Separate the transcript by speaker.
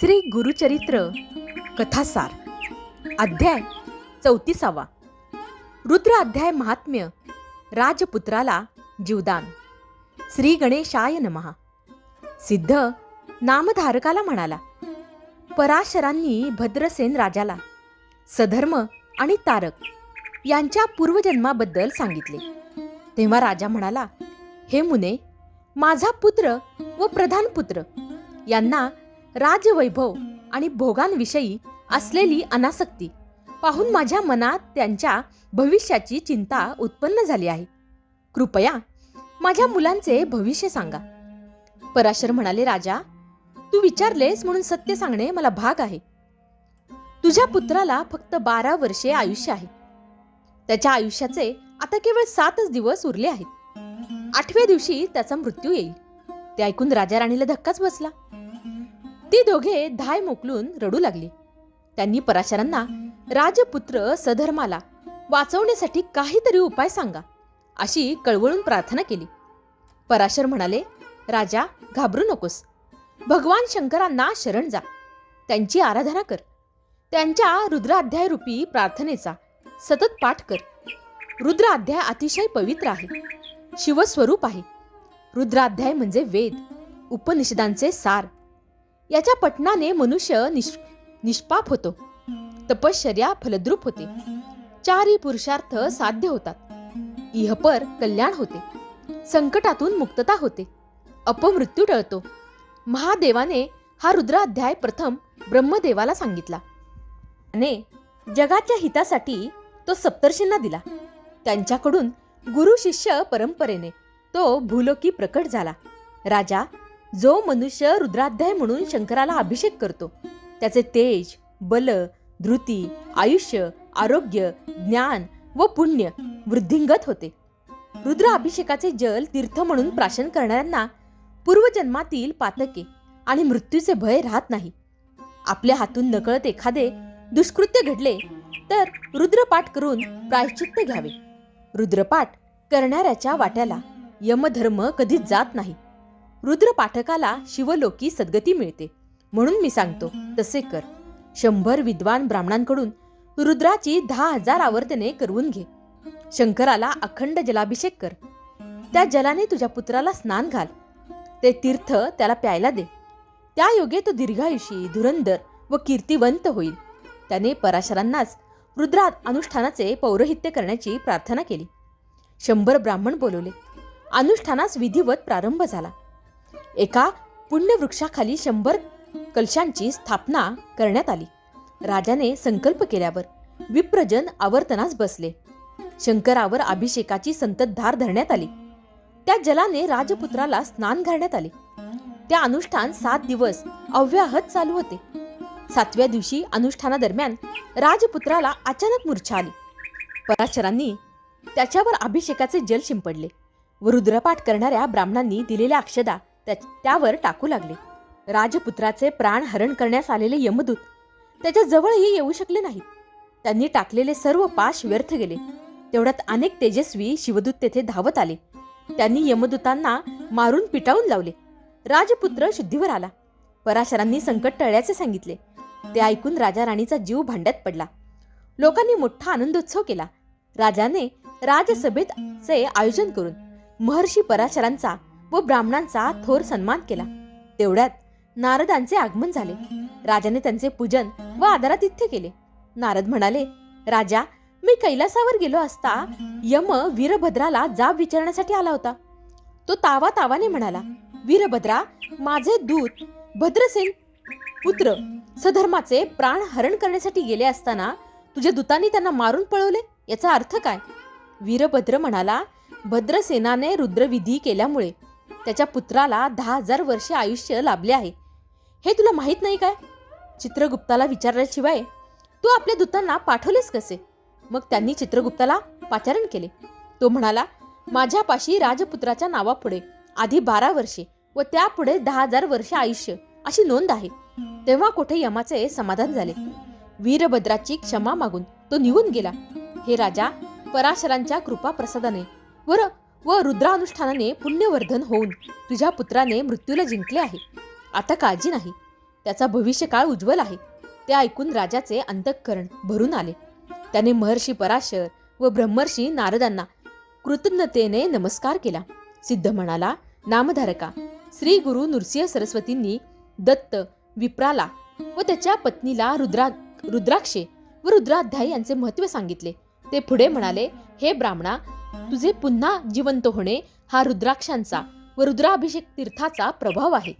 Speaker 1: श्री गुरुचरित्र कथासार अध्याय चौतीसावा. रुद्र अध्याय महात्म्य राजपुत्राला जीवदान. श्री गणेशाय नमहा सिद्ध नामधारकाला म्हणाला पराशरांनी भद्रसेन राजाला सधर्म आणि तारक यांच्या पूर्वजन्माबद्दल सांगितले. तेव्हा राजा म्हणाला हे मुने माझा पुत्र व प्रधान पुत्र यांना राजवैभव आणि भोगांविषयी असलेली अनासक्ती पाहून माझ्या मनात त्यांच्या भविष्याची चिंता उत्पन्न झाली आहे. कृपया माझ्या मुलांचे भविष्य सांगा. पराशर म्हणाले राजा तू विचारलेस म्हणून सत्य सांगणे मला भाग आहे. तुझ्या पुत्राला फक्त बारा वर्षे आयुष्य आहे. त्याच्या आयुष्याचे आता केवळ सातच दिवस उरले आहेत. आठव्या दिवशी त्याचा मृत्यू येईल. ते ऐकून राजा राणीला धक्काच बसला. ती दोघे धाय मोकलून रडू लागली. त्यांनी पराशरांना राजपुत्र सधर्माला वाचवण्यासाठी काहीतरी उपाय सांगा अशी कळवळून प्रार्थना केली. पराशर म्हणाले राजा घाबरू नकोस. भगवान शंकरांना शरण जा. त्यांची आराधना कर. त्यांच्या रुद्राध्याय रूपी प्रार्थनेचा सतत पाठ कर. रुद्राध्याय अतिशय पवित्र आहे. शिवस्वरूप आहे. रुद्राध्याय म्हणजे वेद उपनिषदांचे सार. याच्या पठणाने मनुष्य निष् निष्पाप होतो. तपश्चर्या फलद्रूप होते. चारी पुरुषार्थ साध्य होतात. इहपर कल्याण होते. संकटातून मुक्तता होते. अपमृत्यू टळतो. महादेवाने हा रुद्राध्याय प्रथम ब्रह्मदेवाला सांगितला. आणि जगाच्या हितासाठी तो सप्तर्षींना दिला. त्यांच्याकडून गुरु शिष्य परंपरेने तो भूलोकी प्रकट झाला. राजा जो मनुष्य रुद्राध्याय म्हणून शंकराला अभिषेक करतो त्याचे तेज बल धृती आयुष्य आरोग्य ज्ञान व पुण्य वृद्धिंगत होते. रुद्र अभिषेकाचे जल तीर्थ म्हणून प्राशन करणाऱ्यांना पूर्वजन्मातील पातके आणि मृत्यूचे भय राहत नाही. आपल्या हातून नकळत एखादे दुष्कृत्य घडले तर रुद्रपाठ करून प्रायश्चित्त घ्यावे. रुद्रपाठ करणाऱ्याच्या वाट्याला यमधर्म कधीच जात नाही. रुद्र पाठकाला शिवलोकी सद्गती मिळते. म्हणून मी सांगतो तसे कर. शंभर विद्वान ब्राह्मणांकडून रुद्राची दहा हजार आवर्तने करवून घे. शंकराला अखंड जलाभिषेक कर. त्या जलाने तुझ्या पुत्राला स्नान घाल. ते तीर्थ त्याला प्यायला दे. त्या योगे तो दीर्घायुषी धुरंधर व कीर्तिवंत होईल. त्याने पराशरांनाच रुद्रा अनुष्ठानाचे पौरोहित्य करण्याची प्रार्थना केली. शंभर ब्राह्मण बोलवले. अनुष्ठानास विधिवत प्रारंभ झाला. एका पुण्यवृक्षाखाली शंभर कलशांची स्थापना करण्यात आली. राजाने संकल्प केल्यावर विप्रजन आवर्तनास बसले. शंकरावर अभिषेकाची संततधार धरण्यात आली. त्या जलाने राजपुत्राला स्नान घालण्यात आले. त्या अनुष्ठान सात दिवस अव्याहत चालू होते. सातव्या दिवशी अनुष्ठानादरम्यान राजपुत्राला अचानक मूर्छा आली. पराशरांनी त्याच्यावर अभिषेकाचे जल शिंपडले. व रुद्रपाठ करणाऱ्या ब्राह्मणांनी दिलेल्या अक्षदा त्या- त्यावर टाकू लागले. राजपुत्राचे प्राण हरण करण्यास आलेले यमदूत त्याच्या जवळही येऊ शकले नाहीत. त्यांनी टाकलेले सर्व पाश व्यर्थ गेले. तेवढ्यात अनेक तेजस्वी शिवदूत तेथे धावत आले. त्यांनी यमदूतांना मारून पिटाळून लावले. राजपुत्र शुद्धीवर आला. पराशरांनी संकट टळल्याचे सांगितले. ते ऐकून राजा राणीचा जीव भांड्यात पडला. लोकांनी मोठा आनंदोत्सव केला. राजाने राजसभेचे आयोजन करून महर्षी पराशरांचा व ब्राह्मणांचा थोर सन्मान केला. तेवढ्यात नारदांचे आगमन झाले. राजाने त्यांचे पूजन व आदरातिथ्य केले. नारद म्हणाले राजा मी कैलासावर गेलो असता यम वीरभद्राला जाब विचारण्यासाठी आला होता. तो तावा तावाने म्हणाला वीरभद्रा माझे दूत भद्रसेन पुत्र सधर्माचे प्राण हरण करण्यासाठी गेले असताना तुझ्या दूतांनी त्यांना मारून पळवले? याचा अर्थ काय? वीरभद्र म्हणाला भद्रसेनाने रुद्रविधी केल्यामुळे त्याच्या पुत्राला दहा हजार वर्षे आयुष्य लाभले आहे. हे तुला माहीत नाही काय? चित्रगुप्ताला विचारल्याशिवाय तू आपल्या दूतांना पाठवलेस कसे? मग त्यांनी चित्रगुप्ताला पाचारण केले. तो म्हणाला माझ्यापाशी राजपुत्राच्या नावापुढे आधी बारा वर्षे व त्यापुढे दहा हजार वर्षे आयुष्य अशी नोंद आहे. तेव्हा कुठे यमाचे समाधान झाले. वीरभद्राची क्षमा मागून तो निघून गेला. हे राजा पराशरांच्या कृपा प्रसादाने वर व रुद्रानुष्ठानाने पुण्यवर्धन होऊन तुझ्या पुत्राने मृत्यूला जिंकले आहे. आता काळजी नाही. त्याचा भविष्यकाळ उज्ज्वल आहे. ते ऐकून राजाचे अंतःकरण भरून आले. त्याने महर्षी पराशर व ब्रह्मर्षी नारदांना कृतज्ञतेने नमस्कार केला. सिद्ध म्हणाला नामधारका श्री गुरु नृसिंह सरस्वतींनी दत्त विप्राला व त्याच्या पत्नीला रुद्रा रुद्राक्षे व रुद्राध्याय यांचे महत्त्व सांगितले. ते पुढे म्हणाले हे ब्राह्मणा तुझे पुन्हा जिवंत होणे हा रुद्राक्षांचा व रुद्राभिषेक तीर्थाचा प्रभाव आहे.